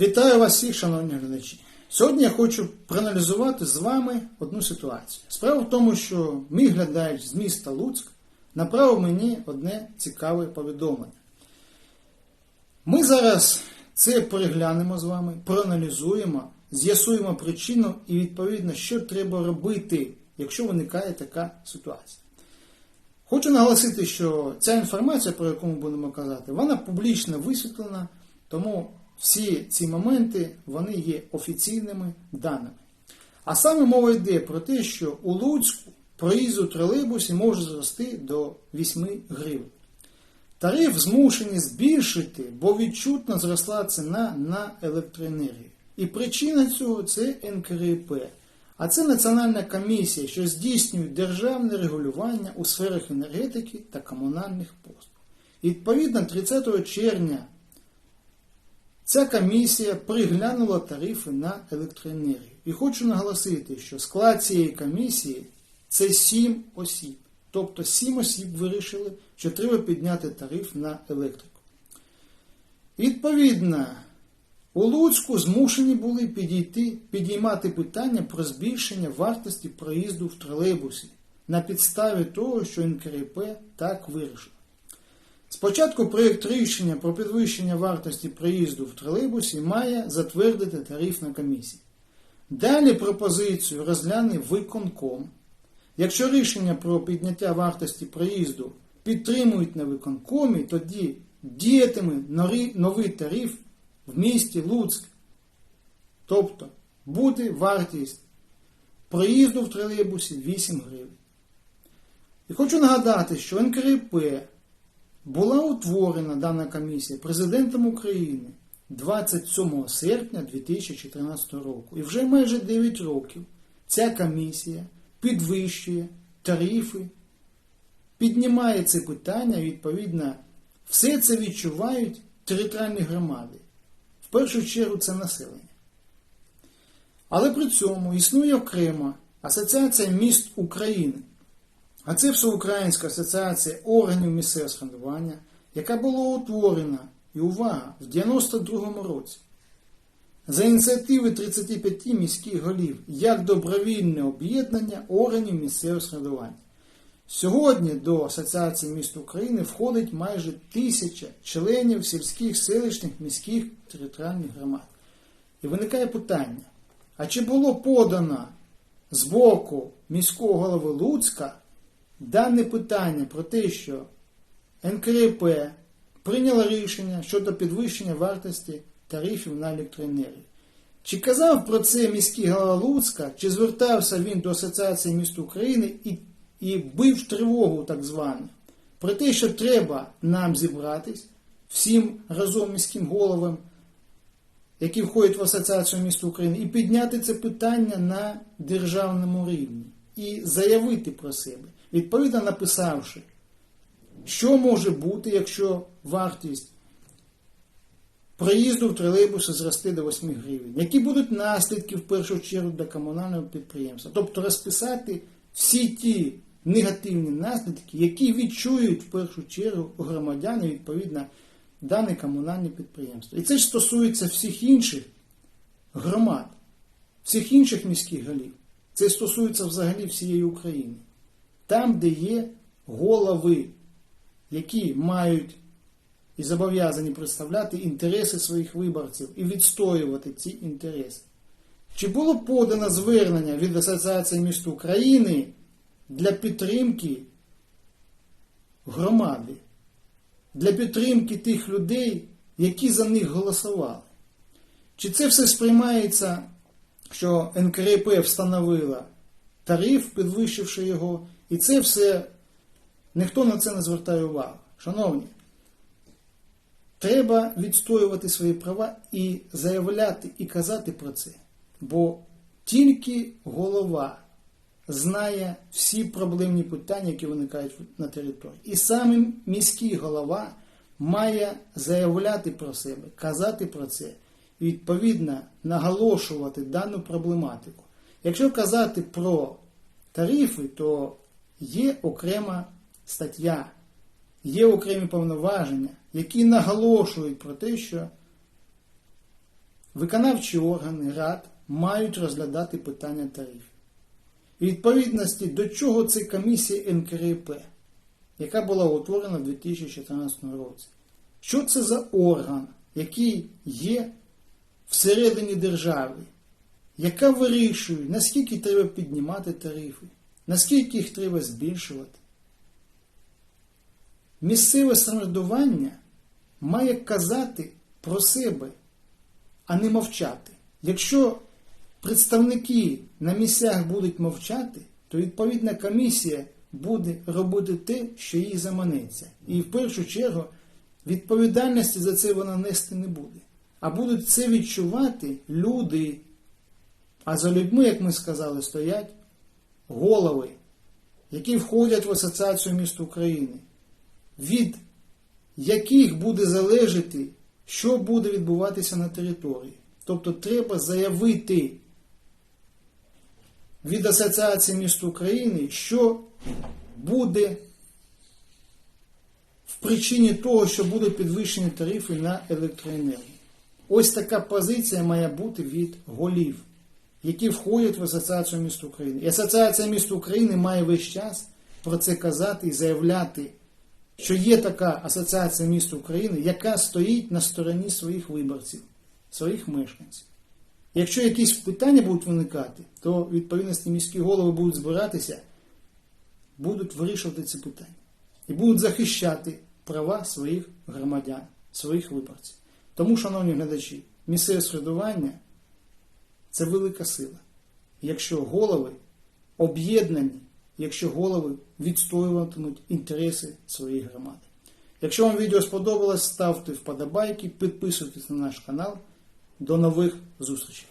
Вітаю вас всіх, шановні глядачі. Сьогодні я хочу проаналізувати з вами одну ситуацію. Справа в тому, що мій глядач з міста Луцьк направив мені одне цікаве повідомлення. Ми зараз це переглянемо з вами, проаналізуємо, з'ясуємо причину і відповідно, що треба робити, якщо виникає така ситуація. Хочу наголосити, що ця інформація, про яку ми будемо казати, вона публічно висвітлена, тому всі ці моменти вони є офіційними даними. А саме мова йде про те, що у Луцьку проїзд у тролейбусі може зрости до 8 гривень. Тариф змушені збільшити, бо відчутно зросла ціна на електроенергію. І причина цього це НКРП. А це Національна комісія, що здійснює державне регулювання у сферах енергетики та комунальних послуг. Відповідно 30 червня ця комісія приглянула тарифи на електроенергію. І хочу наголосити, що склад цієї комісії це 7 осіб. Тобто 7 осіб вирішили, що треба підняти тариф на електрику. Відповідно, у Луцьку змушені були підійти, підіймати питання про збільшення вартості проїзду в тролейбусі на підставі того, що НКРП так вирішив. Спочатку проєкт рішення про підвищення вартості проїзду в тролейбусі має затвердити тарифна комісія. Далі пропозицію розгляне виконком. Якщо рішення про підняття вартості проїзду підтримують на виконкомі, тоді діятиме новий тариф в місті Луцьк. Тобто буде вартість проїзду в тролейбусі 8 гривень. І хочу нагадати, що НКРП була утворена дана комісія президентом України 27 серпня 2014 року. І вже майже 9 років ця комісія підвищує тарифи, піднімає це питання, відповідно, все це відчувають територіальні громади. В першу чергу це населення. Але при цьому існує окрема Асоціація міст України. А це Всеукраїнська асоціація органів місцевого самоврядування, яка була утворена, і увага, в 92-му році. За ініціативи 35 міських голів як добровільне об'єднання органів місцевого самоврядування. Сьогодні до Асоціації міст України входить майже тисяча членів сільських, селищних, міських територіальних громад. І виникає питання: а чи було подано з боку міського голови Луцька дане питання про те, що НКРП прийняло рішення щодо підвищення вартості тарифів на електроенергію? Чи казав про це міський голова Луцька, чи звертався він до Асоціації міст України і і бив тривогу так звану, про те, що треба нам зібратись всім разом міським головам, які входять в Асоціацію міст України, і підняти це питання на державному рівні і заявити про себе, відповідно написавши, що може бути, якщо вартість проїзду в тролейбусі зросте до 8 гривень, які будуть наслідки в першу чергу для комунального підприємства, тобто розписати всі ті негативні наслідки, які відчують в першу чергу громадяни відповідно дане комунальне підприємство. І це ж стосується всіх інших громад, всіх інших міських голів. Це стосується взагалі всієї України. Там, де є голови, які мають і зобов'язані представляти інтереси своїх виборців і відстоювати ці інтереси. Чи було подано звернення від Асоціації міст України для підтримки громади, для підтримки тих людей, які за них голосували? Чи це все сприймається, що НКРП встановила тариф, підвищивши його, і це все ніхто на це не звертає увагу. Шановні, треба відстоювати свої права і заявляти, і казати про це. Бо тільки голова знає всі проблемні питання, які виникають на території. І саме міський голова має заявляти про себе, казати про це і відповідно наголошувати дану проблематику. Якщо казати про тарифи, то є окрема стаття, є окремі повноваження, які наголошують про те, що виконавчі органи рад мають розглядати питання тарифів. І відповідності до чого це комісія НКРП, яка була утворена в 2014 році. Що це за орган, який є всередині держави, яка вирішує, наскільки треба піднімати тарифи, наскільки їх треба збільшувати. Місцеве самоврядування має казати про себе, а не мовчати. Якщо представники на місцях будуть мовчати, то відповідна комісія буде робити те, що їй заманеться. І в першу чергу відповідальності за це вона нести не буде. А будуть це відчувати люди. А за людьми, як ми сказали, стоять голови, які входять в Асоціацію міст України, від яких буде залежати, що буде відбуватися на території. Тобто треба заявити від Асоціації міст України, що буде в причині того, що будуть підвищені тарифи на електроенергію. Ось така позиція має бути від голів, які входять в Асоціацію міст України. І Асоціація міст України має весь час про це казати і заявляти, що є така Асоціація міст України, яка стоїть на стороні своїх виборців, своїх мешканців. Якщо якісь питання будуть виникати, то відповідності міські голови будуть збиратися, будуть вирішувати ці питання і будуть захищати права своїх громадян, своїх виборців. Тому, шановні глядачі, місцеве середування це велика сила. Якщо голови об'єднані, якщо голови відстоюватимуть інтереси своєї громади. Якщо вам відео сподобалось, ставте вподобайки, підписуйтесь на наш канал. До нових зустрічей!